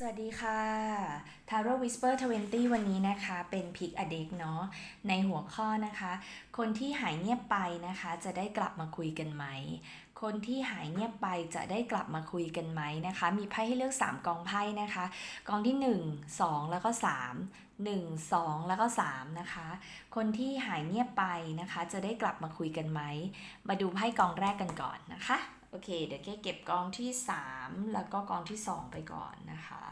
สวัสดีค่ะ Taro Whisper 20 วันนี้นะคะเป็น Pick a Deck เนาะในหัวข้อนะคะ คนที่หายเงียบไปนะคะจะได้กลับมาคุยกันไหม คนที่หายเงียบไปจะได้กลับมาคุยกันไหมนะคะ มีไพ่ให้เลือก 3กองไพ่นะคะ กองที่ 1 2 แล้วก็ 3 1 2 แล้วก็ 3 นะคะ คนที่หายเงียบไปนะคะ จะได้กลับมาคุยกันไหม มาดูไพ่กองแรกกันก่อนนะคะ อเค เดี๋ยวเก้เก็บกองที่ 3 แล้วก็กองที่ 2 ไปก่อนนะคะ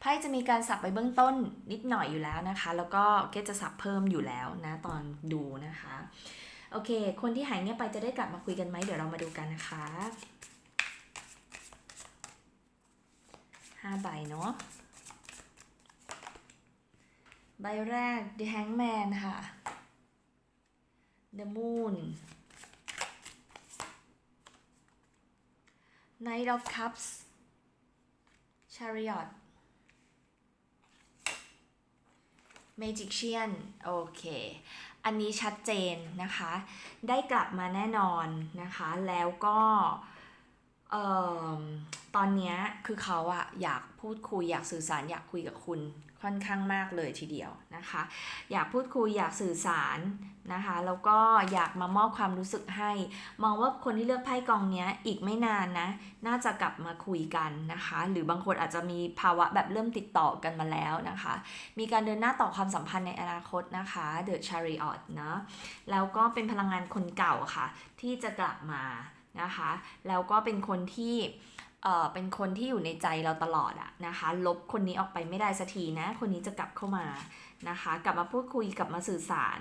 ไพ่จะมีการสับไปเบื้องต้นนิดหน่อยอยู่แล้วนะคะ แล้วก็เก้จะสับเพิ่มอยู่แล้วนะตอนดูนะคะ โอเค คนที่หายเงียบไปจะได้กลับมาคุยกันไหมเดี๋ยวเรามาดูกันนะคะห้าใบเนาะใบแรก The Hangman ค่ะ The Moon Knight of Cups Chariot Magician โอเค อันนี้ชัดเจนนะคะ ได้กลับมาแน่นอนนะคะ แล้วก็เอ่อตอนนี้คือเขาอะอยากพูดคุยอยากสื่อสารอยากคุยกับคุณ ค่อนข้างมากเลยทีเดียวนะคะ อยากพูดคุยอยากสื่อสารนะคะแล้วก็อยากมามอบความรู้สึกให้ มองว่าคนที่เลือกไพ่กองนี้อีกไม่นานนะ น่าจะกลับมาคุยกันนะคะ หรือบางคนอาจจะมีภาวะแบบเริ่มติดต่อกันมาแล้วนะคะ มีการเดินหน้าต่อความสัมพันธ์ในอนาคตนะคะ The Chariot นะแล้วก็เป็นพลังงานคนเก่าค่ะ ที่จะกลับมานะคะ แล้วก็เป็นคนที่ เออเป็นคนที่อยู่ในใจเราตลอดอะนะคะ ลบคนนี้ออกไปไม่ได้สักทีนะ คนนี้จะกลับเข้ามานะคะ กลับมาพูดคุยกลับมาสื่อสาร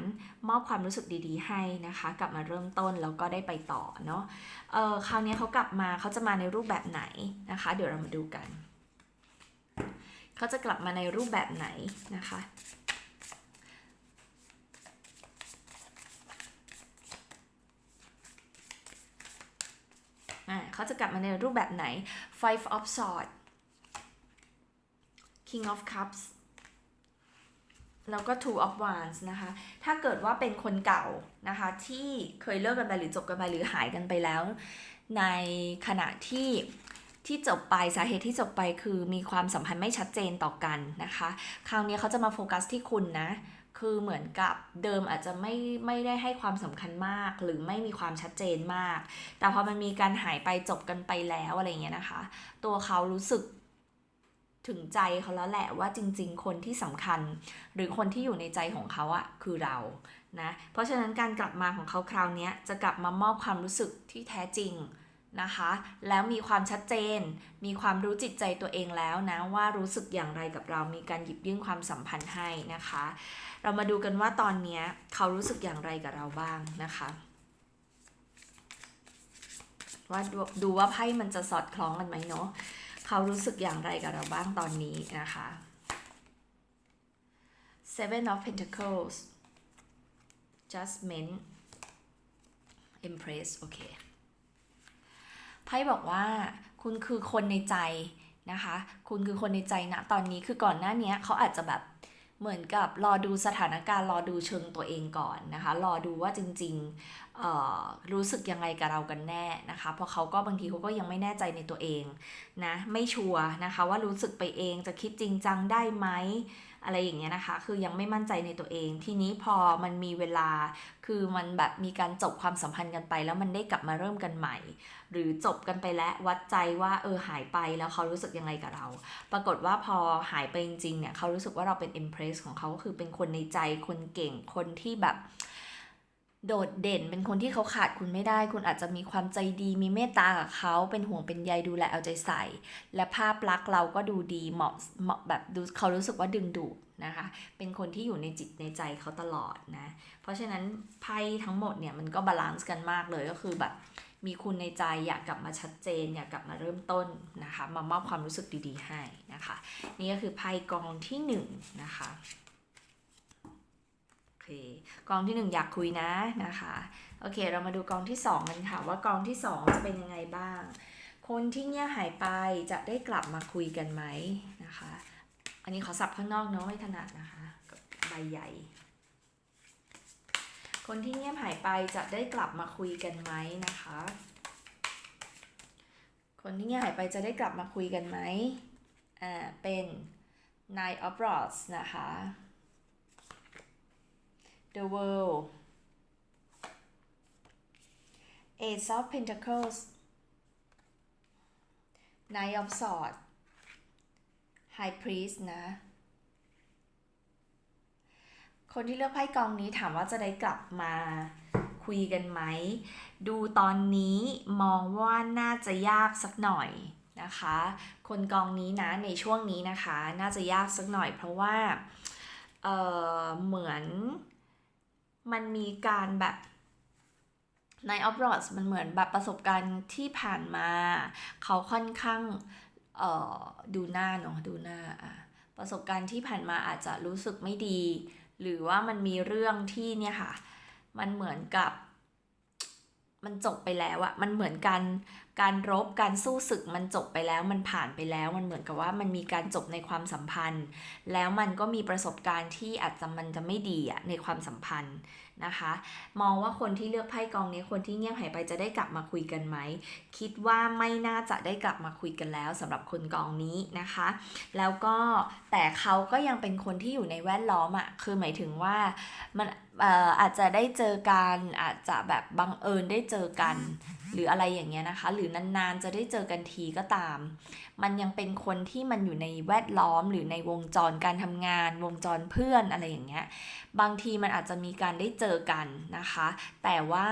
มอบความรู้สึกดีๆ ให้นะคะ กลับมาเริ่มต้นแล้วก็ได้ไปต่อเนาะเออคราวนี้เขากลับมาเขาจะมาในรูปแบบไหนนะคะ เดี๋ยวเรามาดูกัน เขาจะกลับมาในรูปแบบไหนนะคะ อ่าเขาจะกลับมาในรูปแบบไหน Five of Swords King of Cups แล้วก็ Two of Wands นะคะ ถ้าเกิดว่าเป็นคนเก่านะคะที่เคยเลิกกันไปหรือจบกันไปหรือหายกันไปแล้ว ในขณะที่ที่จบไปสาเหตุที่จบไปคือมีความสัมพันธ์ไม่ชัดเจนต่อกันนะคะ คราวนี้เขาจะมาโฟกัสที่คุณนะ คือเหมือนกับเดิมอาจจะไม่ไม่ได้ให้ความสำคัญมาก หรือไม่มีความชัดเจนมาก แต่พอมันมีการหายไปจบกันไปแล้วอะไรเงี้ยนะคะ ตัวเขารู้สึกถึงใจเขาแล้วแหละว่าจริง ๆ คนที่สำคัญ หรือคนที่อยู่ในใจของเขาอะคือเรานะเพราะฉะนั้นการกลับมาของเขาคราวนี้จะกลับมามอบความรู้สึกที่แท้จริง นะคะ แล้วมีความชัดเจน มีความรู้จิตใจตัวเองแล้วนะว่ารู้สึกอย่างไรกับเรา มีการหยิบยื่นความสัมพันธ์ให้นะคะ เรามาดูกันว่าตอนนี้เขารู้สึกอย่างไรกับเราบ้างนะคะ ว่าดูดูว่าไพ่มันจะสอดคล้องกันไหมเนาะ เขารู้สึกอย่างไรกับเราบ้างตอนนี้นะคะ Seven of Pentacles Judgment Empress โอเค ไพ่บอกว่าคุณคือคนในใจนะคะ คุณคือคนในใจนะตอนนี้คือก่อนหน้านี้เขาอาจจะแบบเหมือนกับรอดูสถานการณ์รอดูเชิงตัวเองก่อนนะคะ รอดูว่าจริงๆรู้สึกยังไงกับเรากันแน่นะคะ เพราะเขาก็บางทีเขาก็ยังไม่แน่ใจในตัวเองนะไม่ชัวร์นะคะว่ารู้สึกไปเองจะคิดจริงจังได้ไหม อะไรอย่างเงี้ยนะคะ คือยังไม่มั่นใจในตัวเอง ทีนี้พอมันมีเวลา คือมันแบบมีการจบความสัมพันธ์กันไป แล้วมันได้กลับมาเริ่มกันใหม่ หรือจบกันไปแล้ววัดใจว่าเออหายไปแล้วเขารู้สึกยังไงกับเรา ปรากฏว่าพอหายไปจริงๆเนี่ยเขารู้สึกว่าเราเป็นอิมเพรสของเขาก็คือเป็นคนในใจคนเก่งคนที่แบบ โดดเด่นเป็นคนที่เขาขาดคุณไม่ได้ คุณอาจจะมีความใจดีมีเมตตากับเขา เป็นห่วงเป็นใยดูแลเอาใจใส่ และภาพลักษณ์เราก็ดูดีเหมาะเหมาะแบบดูเขารู้สึกว่าดึงดูดนะคะ เป็นคนที่อยู่ในจิตในใจเขาตลอดนะ เพราะฉะนั้นไพ่ทั้งหมดเนี่ยมันก็บาลานซ์กันมากเลยก็คือแบบมีคุณในใจอยากกลับมาชัดเจน อยากกลับมาเริ่มต้นนะคะ มามอบความรู้สึกดีๆให้นะคะ นี่ก็คือไพ่กองที่หนึ่งนะคะ กองที่หนึ่งอยากคุยนะนะคะโอเค เรามาดูกองที่สองกันค่ะ ว่ากองที่สองจะเป็นยังไงบ้าง คนที่เงียบหายไปจะได้กลับมาคุยกันไหมนะคะ อันนี้ขอสับข้างนอกเนาะไม่ถนัดนะคะใบใหญ่ คนที่เงียบหายไปจะได้กลับมาคุยกันไหมนะคะ คนที่เงียบหายไปจะได้กลับมาคุยกันไหมอ่าเป็น Nine of Rods นะคะ The World Ace of Pentacles Nine of Swords High Priest นะ คนที่เลือกไพ่กองนี้ถามว่าจะได้กลับมาคุยกันไหม ดูตอนนี้มองว่าน่าจะยากสักหน่อยนะคะ คนกองนี้นะในช่วงนี้นะคะ น่าจะยากสักหน่อยเพราะว่า เออเหมือน มันมีการแบบในออฟรอสมันเหมือนแบบประสบการณ์ที่ผ่านมา เขาค่อนข้างเอ่อดูหน้าเนาะดูหน้าอะประสบการณ์ที่ผ่านมาอาจจะรู้สึกไม่ดี หรือว่ามันมีเรื่องที่เนี่ยค่ะ มันเหมือนกับ มันจบไปแล้วอะมันเหมือนการการรบการสู้ศึกมันจบไปแล้วมันผ่านไปแล้วมันเหมือนกับว่ามันมีการจบในความสัมพันธ์ แล้วมันก็มีประสบการณ์ที่อาจจะมันจะไม่ดีอะในความสัมพันธ์นะคะ มองว่าคนที่เลือกไพ่กองนี้คนที่เงียบหายไปจะได้กลับมาคุยกันไหม คิดว่าไม่น่าจะได้กลับมาคุยกันแล้วสำหรับคนกองนี้นะคะ แล้วก็แต่เขาก็ยังเป็นคนที่อยู่ในแวดล้อมอะคือหมายถึงว่ามัน อ่ออาจจะได้เจอกันอาจจะแบบบังเอิญได้เจอกัน หรืออะไรอย่างเงี้ยนะคะ หรือนานๆจะได้เจอกันทีก็ตาม มันยังเป็นคนที่มันอยู่ในแวดล้อม หรือในวงจรการทำงาน วงจรเพื่อนอะไรอย่างเงี้ยบางทีมันอาจจะมีการได้เจอกันนะคะ แต่ว่า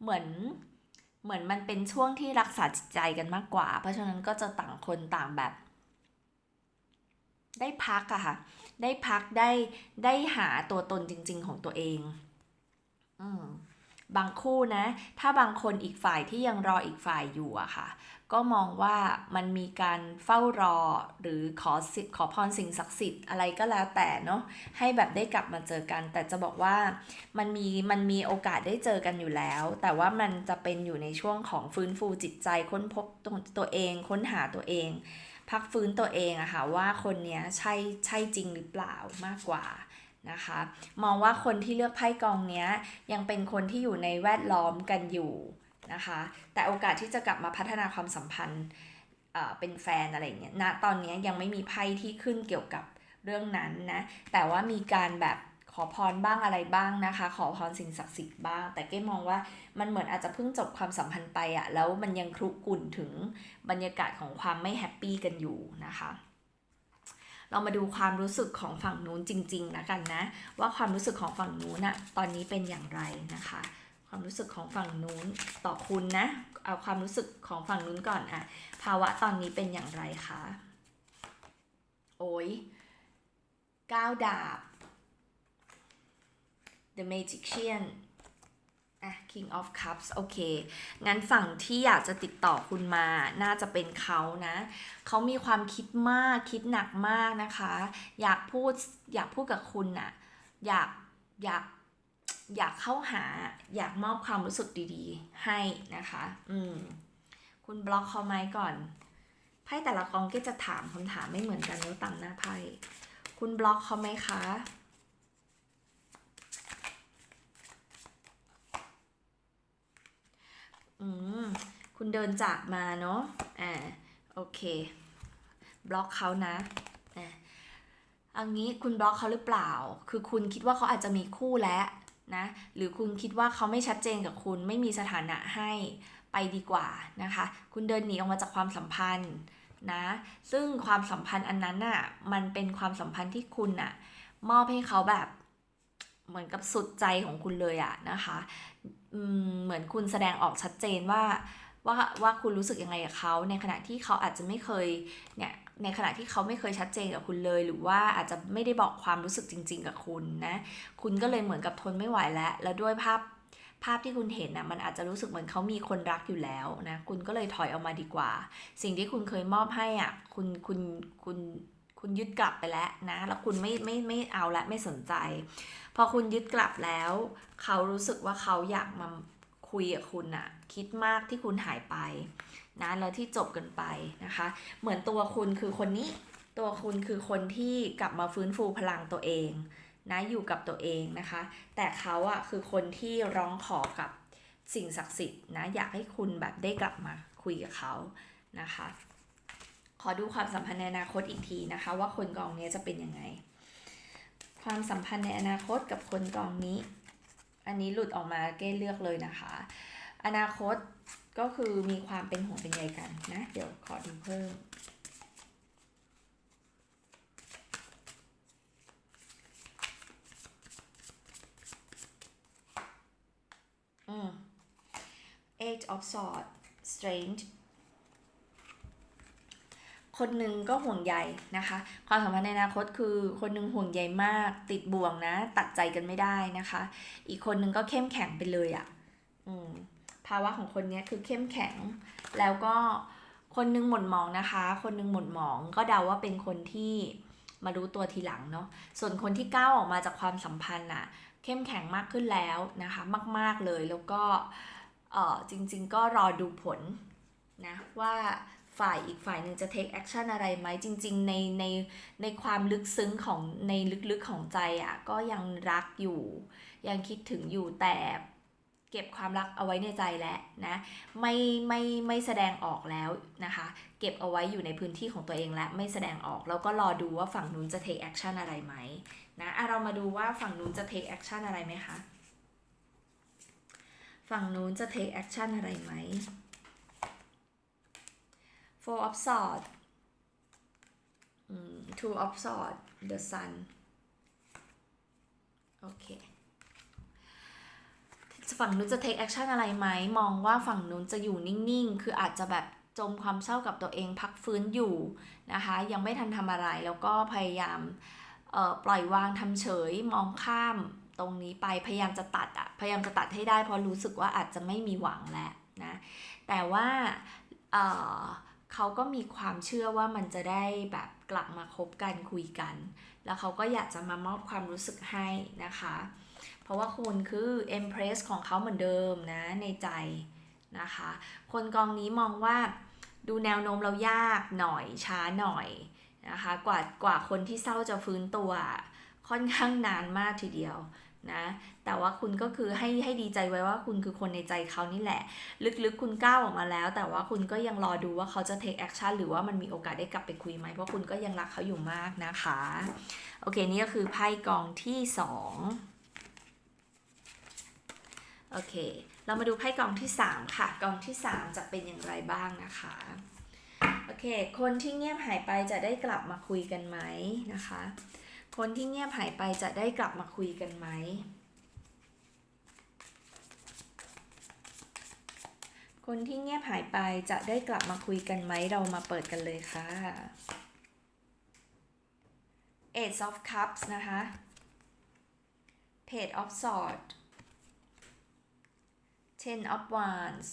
เหมือนเหมือนมันเป็นช่วงที่รักษาจิตใจกันมากกว่า เพราะฉะนั้นก็จะต่างคนต่างแบบ ได้พักอะค่ะ ได้พักได้ได้หาตัวตนจริง ๆ ของตัวเองอืมบางคู่นะ ถ้าบางคนอีกฝ่ายที่ยังรออีกฝ่ายอยู่อะค่ะ ก็มองว่ามันมีการเฝ้ารอหรือขอสิขอพรสิ่งศักดิ์สิทธิ์อะไรก็แล้วแต่เนาะให้แบบได้กลับมาเจอกัน แต่จะบอกว่ามันมีมันมีโอกาสได้เจอกันอยู่แล้ว แต่ว่ามันจะเป็นอยู่ในช่วงของฟื้นฟูจิตใจค้นพบตัวเอง ค้นหาตัวเอง พักฟื้นตัวเองอะค่ะว่าคนเนี้ยใช่ใช่จริงหรือเปล่ามากกว่านะคะ มองว่าคนที่เลือกไพ่กองเนี้ยยังเป็นคนที่อยู่ในแวดล้อมกันอยู่นะคะ แต่โอกาสที่จะกลับมาพัฒนาความสัมพันธ์เอ่อเป็นแฟนอะไรเงี้ยณตอนนี้ยังไม่มีไพ่ที่ขึ้นเกี่ยวกับเรื่องนั้นนะ แต่ว่ามีการแบบ ขอพรบ้างอะไรบ้างนะคะ ขอพรสิ่งศักดิ์สิทธิ์บ้าง แต่เก้มองว่ามันเหมือนอาจจะเพิ่งจบความสัมพันธ์ไปอะแล้วมันยังครุกุ่นถึงบรรยากาศของความไม่แฮปปี้กันอยู่นะคะเรามาดูความรู้สึกของฝั่งนู้นจริงๆแล้วกันนะ ว่าความรู้สึกของฝั่งนู้นอะตอนนี้เป็นอย่างไรนะคะ ความรู้สึกของฝั่งนู้นต่อคุณนะเอาความรู้สึกของฝั่งนู้นก่อนอะภาวะตอนนี้เป็นอย่างไรคะโอ้ยก้าวดาบ The Magician อะ King of Cups โอเค งั้นฝั่งที่อยากจะติดต่อคุณมา น่าจะเป็นเขานะ เขามีความคิดมาก คิดหนักมากนะคะ อยากพูด อยากพูดกับคุณน่ะ อยาก อยาก อยากเข้าหา อยากมอบความรู้สึกดีๆ ให้นะคะ อืม คุณบล็อกเขาไหมก่อน ไพ่แต่ละกองก็จะถามคำถามไม่เหมือนกันแล้วต่ามหน้าไพ่ คุณบล็อกเขาไหมคะ อืมคุณเดินจากมาเนาะอ่าโอเค บล็อกเขานะอะเอางี้คุณบล็อกเขาหรือเปล่า คือคุณคิดว่าเขาอาจจะมีคู่แล้วนะ หรือคุณคิดว่าเขาไม่ชัดเจนกับคุณ ไม่มีสถานะให้ไปดีกว่านะคะ คุณเดินหนีออกมาจากความสัมพันธ์นะ ซึ่งความสัมพันธ์อันนั้นน่ะ มันเป็นความสัมพันธ์ที่คุณน่ะ มอบให้เขาแบบ เหมือนกับสุดใจของคุณเลยอะนะคะอืมเหมือนคุณแสดงออกชัดเจนว่าว่าว่าคุณรู้สึกยังไงกับเขาในขณะที่เขาอาจจะไม่เคยเนี่ยในขณะที่เขาไม่เคยชัดเจนกับคุณเลย หรือว่าอาจจะไม่ได้บอกความรู้สึกจริง ๆ กับคุณนะคุณก็เลยเหมือนกับทนไม่ไหวแล้ว แล้วด้วยภาพภาพที่คุณเห็นนะมันอาจจะรู้สึกเหมือนเขามีคนรักอยู่แล้วนะคุณก็เลยถอยออกมาดีกว่า สิ่งที่คุณเคยมอบให้อะคุณคุณคุณ คุณยึดกลับไปแล้วนะ แล้วคุณไม่ไม่ไม่เอาละไม่สนใจ พอคุณยึดกลับแล้ว เขารู้สึกว่าเขาอยากมาคุยกับคุณอะคิดมากที่คุณหายไปนะแล้วที่จบกันไปนะคะ เหมือนตัวคุณคือคนนี้ ตัวคุณคือคนที่กลับมาฟื้นฟูพลังตัวเองนะอยู่กับตัวเองนะคะ แต่เขาอะคือคนที่ร้องขอกับสิ่งศักดิ์สิทธิ์นะอยากให้คุณแบบได้กลับมาคุยกับเขานะคะ ขอดูความสัมพันธ์ในอนาคตอีกทีนะคะ ว่าคนกองนี้จะเป็นยังไง ความสัมพันธ์ในอนาคตกับคนกองนี้ อันนี้หลุดออกมาเก้เลือกเลยนะคะ อนาคตก็คือมีความเป็นห่วงเป็นใยกันนะ เดี๋ยวขอดูเพิ่มอืม Eight of Swords Strange คนหนึ่งก็ห่วงใยนะคะ ความสัมพันธ์ในอนาคตคือ คนหนึ่งห่วงใยมาก ติดบ่วงนะ ตัดใจกันไม่ได้นะคะ อีกคนหนึ่งก็เข้มแข็งไปเลยอะ่ะภาวะของคนนี้คือเข้มแข็ง แล้วก็คนหนึงหม่นหมองนะคะ คนหนึงหม่นหมอง ก็เดาว่าเป็นคนที่มารู้ตัวทีหลังเนาะ ส่วนคนที่ก้าวออกมาจากความสัมพันธ์น่ะเข้มแข็งมากขึ้นแล้วนะคะ มาก ๆเลยแล้วก็เออจริง ๆ ก็รอดูผลนะว่า ฝ่ายอีกฝ่ายหนึ่งจะ take action อะไรไหมจริง ๆ ในในในความลึกซึ้งของในลึกๆของใจอะ่ะก็ยังรักอยู่ ยังคิดถึงอยู่แต่เก็บความรักเอาไว้ในใจแล้วนะไม่ไม่ไม่แสดงออกแล้วนะคะ เก็บเอาไว้อยู่ในพื้นที่ของตัวเองและไม่แสดงออกแล้วก็รอดูว่าฝั่งนู้นจะ take action อะไรไหมนะอะเรามาดูว่าฝั่งนู้นจะ take action อะไรไหมคะฝั่งนู้นจะ take action อะไรไหม four of swords อืม two of swords the sun โอเคฝั่งนู้นจะ take action อะไรไหม มองว่าฝั่งนู้นจะอยู่นิ่ง ๆ คืออาจจะแบบจมความเศร้ากับตัวเองพักฟื้นอยู่นะคะ ยังไม่ทันทำอะไรแล้วก็พยายามเอ่อปล่อยวางทำเฉยมองข้ามตรงนี้ไปพยายามจะตัดอะพยายามจะตัดให้ได้เพราะรู้สึกว่าอาจจะไม่มีหวังแล้วนะ แต่ว่า เขาก็มีความเชื่อว่ามันจะได้แบบกลับมาคบกันคุยกัน แล้วเขาก็อยากจะมามอบความรู้สึกให้นะคะ เพราะว่าคุณคือ Empress ของเขาเหมือนเดิมนะในใจนะคะ คนกองนี้มองว่าดูแนวโน้มเรายากหน่อยช้าหน่อยนะคะ กว่ากว่าคนที่เศร้าจะฟื้นตัว ค่อนข้างนานมากทีเดียว นะแต่ว่าคุณก็คือให้ให้ดีใจไว้ว่าคุณคือคนในใจเขานี่แหละ ลึกๆคุณก้าวออกมาแล้ว แต่ว่าคุณก็ยังรอดูว่าเขาจะ take action หรือว่ามันมีโอกาสได้กลับไปคุยไหมเพราะคุณก็ยังรักเขาอยู่มากนะคะ โอเค นี่ก็คือไพ่กองที่สองโอเค เรามาดูไพ่กองที่ 3 ค่ะ กองที่ 3 จะเป็นอย่างไรบ้างนะคะโอเค คนที่เงียบหายไปจะได้กลับมาคุยกันไหมนะคะ คนที่เงียบหายไปจะได้กลับมาคุยกันไหม คนที่เงียบหายไปจะได้กลับมาคุยกันไหม เรามาเปิดกันเลยค่ะ Eight of Cups นะคะ Page of Swords Ten of Wands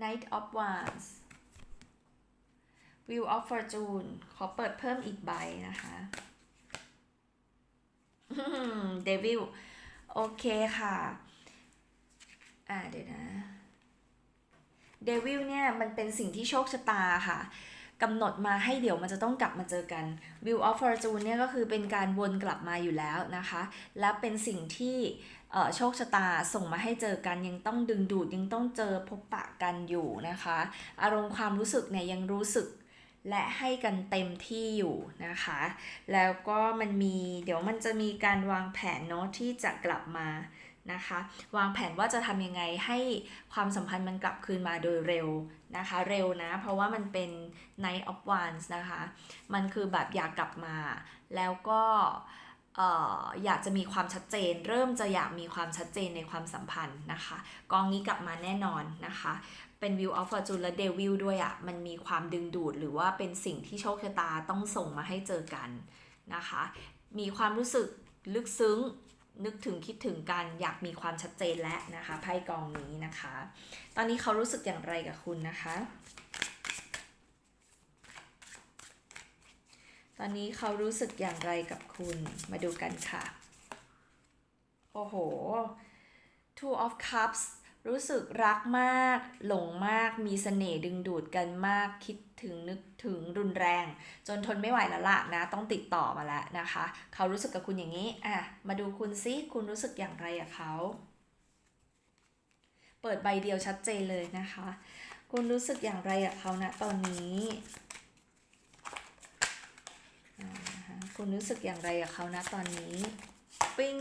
Knight of Wands Wheel of Fortune ขอเปิดเพิ่มอีกใบนะคะเดวิลโอเคค่ะ อ่าเดี๋ยวนะเดวิลเนี่ยมันเป็นสิ่งที่โชคชะตาค่ะกำหนดมาให้เดี๋ยวมันจะต้องกลับมาเจอกัน Wheel of Fortune เนี่ยก็คือเป็นการวนกลับมาอยู่แล้วนะคะ และเป็นสิ่งที่โชคชะตาส่งมาให้เจอกันยังต้องดึงดูดยังต้องเจอพบปะกันอยู่นะคะ อารมณ์ความรู้สึกเนี่ยยังรู้สึก และให้กันเต็มที่อยู่นะคะ แล้วก็มันมีเดี๋ยวมันจะมีการวางแผนเนาะที่จะกลับมานะคะ วางแผนว่าจะทำยังไงให้ความสัมพันธ์มันกลับคืนมาโดยเร็วนะคะ เร็วนะ เพราะว่ามันเป็น Night of Wands นะคะ มันคือแบบอยากกลับมา แล้วก็อยากจะมีความชัดเจน เริ่มจะอยากมีความชัดเจนในความสัมพันธ์นะคะ กองนี้กลับมาแน่นอนนะคะ เป็น View of Fortune และ Devil ด้วยอะ่ะ มันมีความดึงดูด หรือว่าเป็นสิ่งที่โชคชะตาต้องส่งมาให้เจอกันนะคะ มีความรู้สึกลึกซึ้งนึกถึงคิดถึงกันอยากมีความชัดเจนและนะคะไพ่กองนี้นะคะ ตอนนี้เขารู้สึกอย่างไรกับคุณนะคะ ตอนนี้เขารู้สึกอย่างไรกับคุณมาดูกันค่ะ โอ้โห Two of Cups รู้สึกรักมาก หลงมาก มีเสน่ห์ดึงดูดกันมาก คิดถึงนึกถึงรุนแรง จนทนไม่ไหวแล้วล่ะนะ ต้องติดต่อมาแล้วนะคะ เขารู้สึกกับคุณอย่างนี้ อะ มาดูคุณซิ คุณรู้สึกอย่างไรกับเขา เปิดใบเดียวชัดเจนเลยนะคะ คุณรู้สึกอย่างไรกับเขาณตอนนี้คุณรู้สึกอย่างไรกับเขาณตอนนี้ ปิ้ง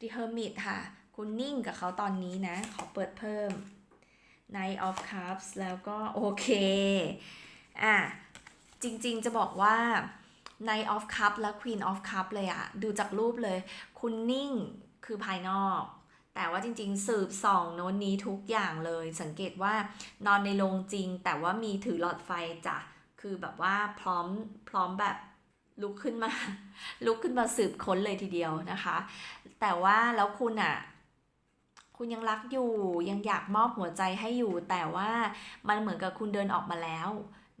The Hermit ค่ะ คุณนิ่งกับเขาตอนนี้นะ ขอเปิดเพิ่ม Knight of Cups แล้วก็โอเค อะ จริงๆจะบอกว่า Knight of Cup และ Queen of Cup เลยอะดูจากรูปเลย คุณนิ่งคือภายนอก แต่ว่าจริงๆ สืบส่องโน้นนี้ทุกอย่างเลย สังเกตว่านอนในโรงจริง แต่ว่ามีถือหลอดไฟจ้ะ คือแบบว่าพร้อมพร้อมแบบลุกขึ้นมา ลุกขึ้นมาสืบค้นเลยทีเดียวนะคะ แต่ว่าแล้วคุณอะ คุณยังรักอยู่ ยังอยากมอบหัวใจให้อยู่ แต่ว่ามันเหมือนกับคุณเดินออกมาแล้ว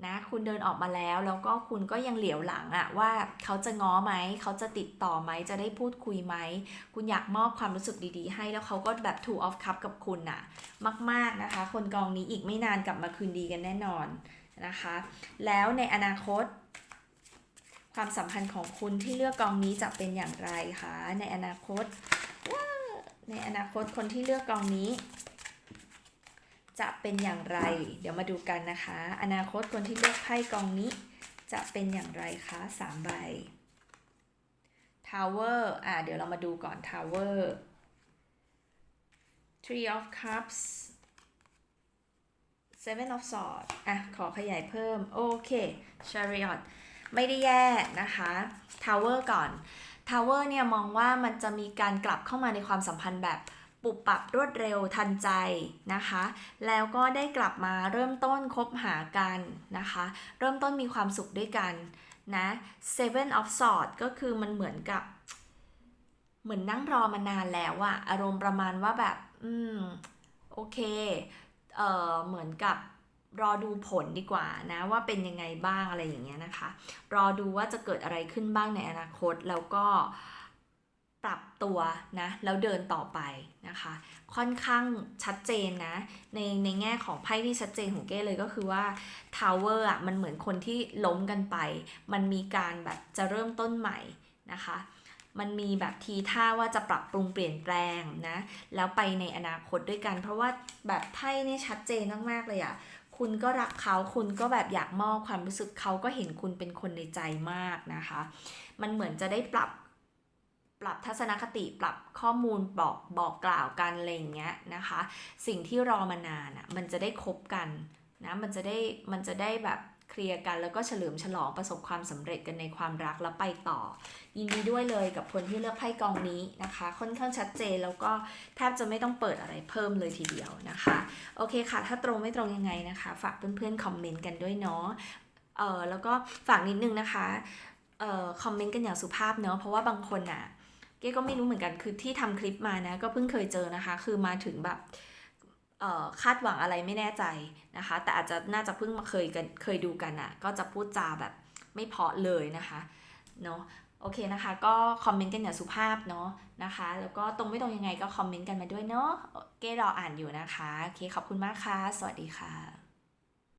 นะคุณเดินออกมาแล้วแล้วก็คุณก็ยังเหลียวหลังอะว่าเขาจะง้อไหมเขาจะติดต่อไหมจะได้พูดคุยไหมคุณอยากมอบความรู้สึกดีๆ ให้แล้วเขาก็แบบ two of cup กับคุณอะมากๆนะคะ คนกองนี้อีกไม่นานกลับมาคืนดีกันแน่นอนนะคะ แล้วในอนาคต ความสัมพันธ์ของคุณที่เลือกกองนี้จะเป็นอย่างไรคะในอนาคตว้า ในอนาคตคนที่เลือกกองนี้ จะเป็นอย่างไร เดี๋ยวมาดูกันนะคะ อนาคตคนที่เลือกไพ่กองนี้ จะเป็นอย่างไรคะสามใบ Tower อะเดี๋ยวเรามาดูก่อน Tower Three of Cups Seven of Swords อะ ขอขยายเพิ่ม โอเค Chariot ไม่ได้แย่นะคะ Tower ก่อน Tower เนี่ยมองว่ามันจะมีการกลับเข้ามาในความสัมพันธ์แบบปุบปับรวดเร็วทันใจนะคะ แล้วก็ได้กลับมาเริ่มต้นคบหากันนะคะ เริ่มต้นมีความสุขด้วยกันนะ Seven of Swords ก็คือมันเหมือนกับ เหมือนนั่งรอมานานแล้วอะอารมณ์ประมาณว่าแบบ อืม โอเค เอ่อ เหมือนกับ รอดูผลดีกว่านะว่าเป็นยังไงบ้างอะไรอย่างเงี้ยนะคะ รอดูว่าจะเกิดอะไรขึ้นบ้างในอนาคตแล้วก็ปรับตัวนะแล้วเดินต่อไปนะคะ ค่อนข้างชัดเจนนะในในแง่ของไพ่ที่ชัดเจนของเก้เลยก็คือว่าทาวเวอร์อะมันเหมือนคนที่ล้มกันไป มันมีการแบบจะเริ่มต้นใหม่นะคะมันมีแบบทีท่าว่าจะปรับปรุงเปลี่ยนแปลงนะ แล้วไปในอนาคตด้วยกัน เพราะว่าแบบไพ่นี่ชัดเจนมากๆเลยอะ่ะ คุณก็รักเขาคุณก็แบบอยากมอบความรู้สึกเขาก็เห็นคุณเป็นคนในใจมากนะคะ มันเหมือนจะได้ปรับปรับทัศนคติปรับข้อมูลบอกบอกกล่าวกันอะไรอย่างเงี้ยนะคะ สิ่งที่รอมานานอะมันจะได้คบกันนะมันจะได้มันจะได้แบบ เคลียร์กัน แล้วก็เฉลิมฉลองประสบความสำเร็จกันในความรักแล้วไปต่อ ยินดีด้วยเลยกับคนที่เลือกไพ่กองนี้นะคะ ค่อนข้างชัดเจนแล้วก็แทบจะไม่ต้องเปิดอะไรเพิ่มเลยทีเดียวนะคะ โอเคค่ะ ถ้าตรงไม่ตรงยังไงนะคะ ฝากเพื่อนๆคอมเมนต์กันด้วยเนาะเออแล้วก็ฝากนิดนึงนะคะเอ่อคอมเมนต์กันอย่างสุภาพเนาะเพราะว่าบางคนอะเก้ก็ไม่รู้เหมือนกันคือที่ทำคลิปมานะ ก็เพิ่งเคยเจอนะคะ คือมาถึงแบบ คาดหวังอะไรไม่แน่ใจนะคะ แต่อาจจะน่าจะเพิ่งมาเคยกันเคยดูกันอะ่ะ ก็จะพูดจาแบบไม่เพาะเลยนะคะเนาะโอเคนะคะ ก็คอมเมนต์กันอย่างสุภาพเนาะนะคะ แล้วก็ตรงไม่ตรงยังไงก็คอมเมนต์กันมาด้วยเนาะเก้รออ่านอยู่นะคะ โอเคขอบคุณมากค่ะ สวัสดีค่ะ